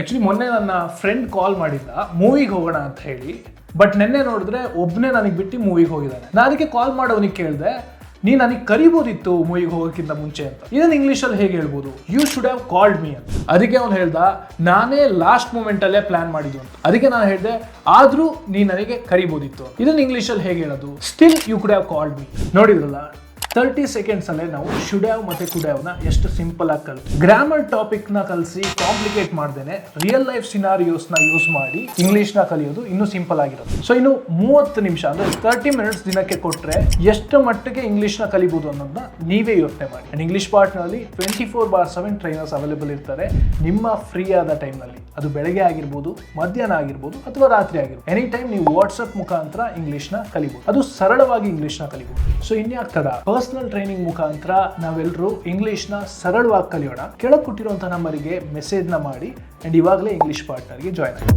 Actually ಮೊನ್ನೆ ನನ್ನ friend call ಮಾಡಿದ್ದ ಮೂವಿಗೆ ಹೋಗೋಣ ಅಂತ ಹೇಳಿ. ಬಟ್ ನಿನ್ನೆ ನೋಡಿದ್ರೆ ಒಬ್ಬನೇ ನನಗೆ ಬಿಟ್ಟು ಮೂವಿಗೆ ಹೋಗಿದ್ದಾನೆ ನಾನು ಅದಕ್ಕೆ ಕಾಲ್ ಮಾಡೋನಿಗೆ ಕೇಳಿದೆ ನೀ ನನಗೆ ಕರಿಬೋದಿತ್ತು ಮೂವಿಗೆ ಹೋಗೋಕ್ಕಿಂತ ಮುಂಚೆ ಅಂತ. ಇದನ್ನು ಇಂಗ್ಲೀಷಲ್ಲಿ ಹೇಗೆ ಹೇಳ್ಬೋದು? You should have called me ಅಂತ. ಅದಕ್ಕೆ ಅವ್ನು ಹೇಳ್ದ, ನಾನೇ ಲಾಸ್ಟ್ ಮೂಮೆಂಟಲ್ಲೇ ಪ್ಲಾನ್ ಮಾಡಿದ್ದು ಅಂತ. ಅದಕ್ಕೆ ನಾನು ಹೇಳಿದೆ, ಆದರೂ ನೀ ನನಗೆ ಕರಿಬೋದಿತ್ತು ಇದನ್ನು ಇಂಗ್ಲೀಷಲ್ಲಿ ಹೇಗೆ ಹೇಳೋದು? Still you could have called me ನೋಡಿದ್ರಲ್ಲ ತರ್ಟಿ ಸೆಕೆಂಡ್ಸ್ ಅಲ್ಲೇ ನಾವು ಶುಡ್ ಹ್ಯಾವ್ ಮತ್ತೆ ಕುಡ್ ಹ್ಯಾವ್ನ ಎಷ್ಟು ಸಿಂಪಲ್ ಆಗಿ ಕಲಿಸಿ ಗ್ರಾಮರ್ ಟಾಪಿಕ್ನ ಕಲಿಸಿ ಕಾಂಪ್ಲಿಕೇಟ್ ಮಾಡ್ದೇನೆ ರಿಯಲ್ ಲೈಫ್ ಸಿನಾರಿಯೋಸ್ನ ಯೂಸ್ ಮಾಡಿ ಇಂಗ್ಲಿಷ್ನ ಕಲಿಯೋದು ಇನ್ನೂ ಸಿಂಪಲ್ ಆಗಿರೋದು. ಸೊ ಇನ್ನು ಮೂವತ್ತು ನಿಮಿಷ ಅಂದ್ರೆ ತರ್ಟಿ ಮಿನಿಟ್ಸ್ ದಿನಕ್ಕೆ ಕೊಟ್ಟರೆ ಎಷ್ಟು ಮಟ್ಟಿಗೆ ಇಂಗ್ಲಿಷ್ನ ಕಲಿಬಹುದು ಅನ್ನೋದನ್ನ ನೀವೇ ಯೋಚನೆ ಮಾಡಿ. And English ಪಾರ್ಟ್ನಲ್ಲಿ twenty four bar seven trainers available ಇರ್ತಾರೆ, ನಿಮ್ಮ ಫ್ರೀ ಆದ ಟೈಮ್ನಲ್ಲಿ ಅದು ಬೆಳಗ್ಗೆ ಆಗಿರ್ಬೋದು, ಮಧ್ಯಾಹ್ನ ಆಗಿರ್ಬೋದು ಅಥವಾ ರಾತ್ರಿ ಆಗಿರ್ಬೋದು. ಎನಿ ಟೈಮ್ ನೀವು ವಾಟ್ಸಪ್ ಮುಖಾಂತರ ನ ಕಲಿಬಹುದು ಅದು ಸರಳವಾಗಿ ಇಂಗ್ಲೀಷ್ನ ಕಲಿಬಹುದು ಸೊ ಇನ್ಯಾಕ್ ತಡ? ಪರ್ಸನಲ್ ಟ್ರೈನಿಂಗ್ ಮುಖಾಂತರ ನಾವೆಲ್ಲರೂ ಇಂಗ್ಲೀಷ್ನ ಸರಳವಾಗಿ ಕಲಿಯೋಣ. ಕೆಳಗೆ ಕೊಟ್ಟಿರುವಂಥ ನಂಬರಿಗೆ ಮೆಸೇಜ್ನ ಮಾಡಿ ಆ್ಯಂಡ್ ಇವಾಗಲೇ ಇಂಗ್ಲಿಷ್ ಪಾರ್ಟ್ನರ್ಗೆ ಜಾಯ್ನ್ ಆಗಿ.